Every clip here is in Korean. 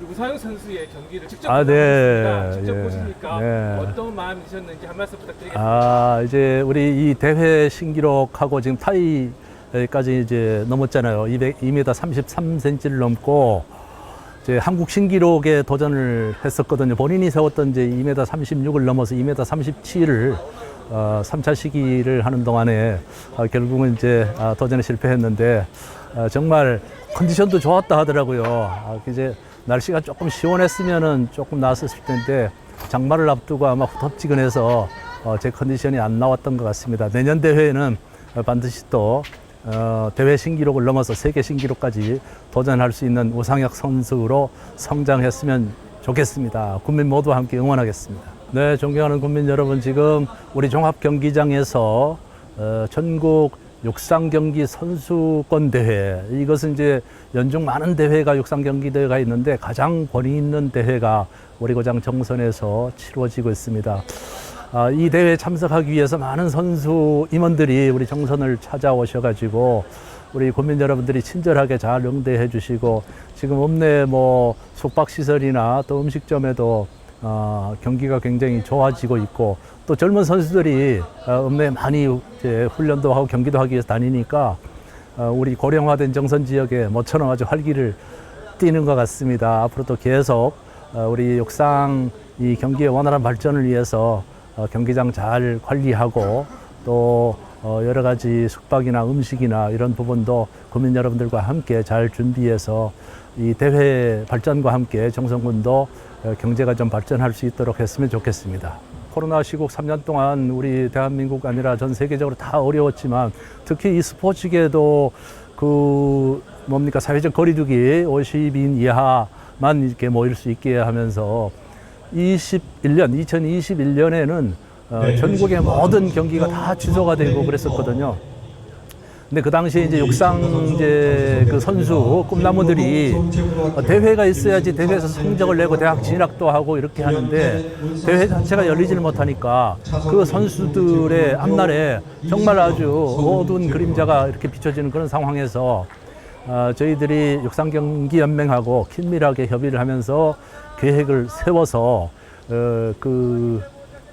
우리 우상혁 선수의 경기를 직접 아, 네. 직접 예. 보시니까 네. 어떤 마음이 드셨는지 한 말씀 부탁드리겠습니다. 아, 이제 우리 이 대회 신기록하고 지금 타이까지 이제 넘었잖아요. 200, 2m 33cm를 넘고 이제 한국 신기록에 도전을 했었거든요. 본인이 세웠던 이제 2m 36을 넘어서 2m 37을 어, 3차 시기를 하는 동안에 어, 결국은 이제 아, 도전에 실패했는데 어, 정말 컨디션도 좋았다 하더라고요. 아, 이제 날씨가 조금 시원했으면은 조금 나았을 텐데 장마를 앞두고 아마 후텁지근해서 어, 제 컨디션이 안 나왔던 것 같습니다. 내년 대회에는 어, 반드시 또 어, 대회 신기록을 넘어서 세계 신기록까지 도전할 수 있는 우상혁 선수로 성장했으면 좋겠습니다. 국민 모두 함께 응원하겠습니다. 네, 존경하는 국민 여러분, 지금 우리 종합 경기장에서 어, 전국 육상 경기 선수권 대회 이것은 이제 연중 많은 대회가 육상 경기 대회가 있는데 가장 권위 있는 대회가 우리 고장 정선에서 치루어지고 있습니다. 아, 이 대회에 참석하기 위해서 많은 선수 임원들이 우리 정선을 찾아오셔가지고 우리 국민 여러분들이 친절하게 잘 응대해 주시고 지금 읍내 뭐 숙박 시설이나 또 음식점에도 어, 경기가 굉장히 좋아지고 있고 또 젊은 선수들이 어, 읍내에 많이 이제 훈련도 하고 경기도 하기 위해서 다니니까 어, 우리 고령화된 정선 지역에 모처럼 아주 활기를 띠는 것 같습니다. 앞으로도 계속 어, 우리 육상 이 경기의 원활한 발전을 위해서 어, 경기장 잘 관리하고 또 어, 여러 가지 숙박이나 음식이나 이런 부분도 국민 여러분들과 함께 잘 준비해서 이 대회 발전과 함께 정성군도 어, 경제가 좀 발전할 수 있도록 했으면 좋겠습니다. 코로나 시국 3년 동안 우리 대한민국 아니라 전 세계적으로 다 어려웠지만 특히 이 스포츠계도 그 뭡니까 사회적 거리두기 50인 이하만 이렇게 모일 수 있게 하면서 21년 2021년에는 어, 네, 전국의 모든 경기가 다 취소가 되고 그랬었거든요. 근데 그 당시에 이제 육상 이제 그 선수 꿈나무들이 어, 대회가 있어야지 대회에서 성적을 내고 대학 진학도 하고 이렇게 하는데 대회 자체가 열리지를 못하니까 그 선수들의 앞날에 정말 아주 어두운 그림자가 이렇게 비춰지는 그런 상황에서 어, 저희들이 육상경기연맹하고 긴밀하게 협의를 하면서 계획을 세워서 어, 그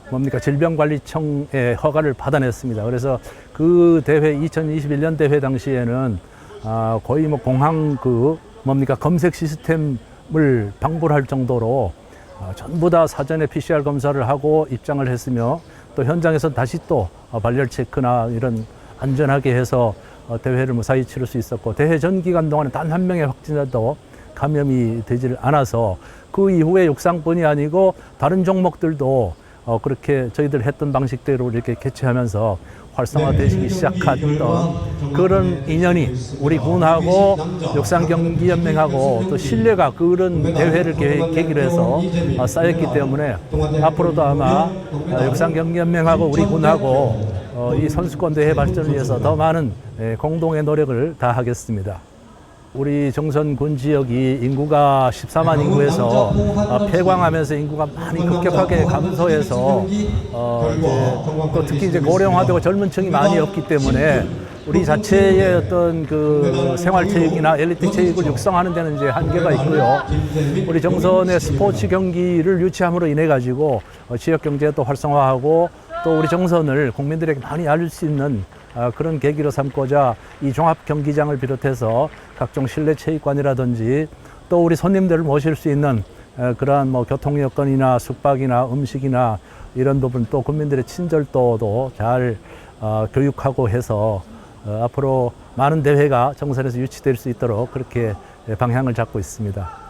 뭡니까 질병관리청의 허가를 받아냈습니다. 그래서 그 대회 2021년 대회 당시에는 아, 거의 뭐 공항 그 뭡니까 검색 시스템을 방불할 정도로 아, 전부 다 사전에 PCR 검사를 하고 입장을 했으며 또 현장에서 다시 또 어, 발열 체크나 이런 안전하게 해서 어, 대회를 무사히 치를 수 있었고 대회 전 기간 동안에 단 한 명의 확진자도 감염이 되질 않아서 그 이후에 육상뿐이 아니고 다른 종목들도 어, 그렇게 저희들 했던 방식대로 이렇게 개최하면서 활성화되기 시작했던 그런 인연이 우리 군하고 육상경기연맹하고 또 신뢰가 그런 대회를 계- 계기로 해서 어, 쌓였기 때문에 앞으로도 아마 어, 육상경기연맹하고 우리 군하고 어, 이 선수권 대회 발전을 위해서 더 많은 예, 공동의 노력을 다하겠습니다. 우리 정선군 지역이 인구가 14만 인구에서 어, 폐광하면서 인구가 많이 급격하게 감소해서 어, 이제 또 특히 이제 고령화되고 젊은 층이 많이 없기 때문에 우리 자체의 어떤 그 생활 체육이나 엘리트 체육을 육성하는 데는 이제 한계가 있고요. 우리 정선의 스포츠 경기를 유치함으로 인해 가지고 어, 지역 경제도 활성화하고 또 우리 정선을 국민들에게 많이 알릴 수 있는 아, 그런 계기로 삼고자 이 종합 경기장을 비롯해서 각종 실내 체육관이라든지 또 우리 손님들을 모실 수 있는 에, 그러한 뭐 교통 여건이나 숙박이나 음식이나 이런 부분 또 국민들의 친절도도 잘 어, 교육하고 해서 어, 앞으로 많은 대회가 정선에서 유치될 수 있도록 그렇게 에, 방향을 잡고 있습니다.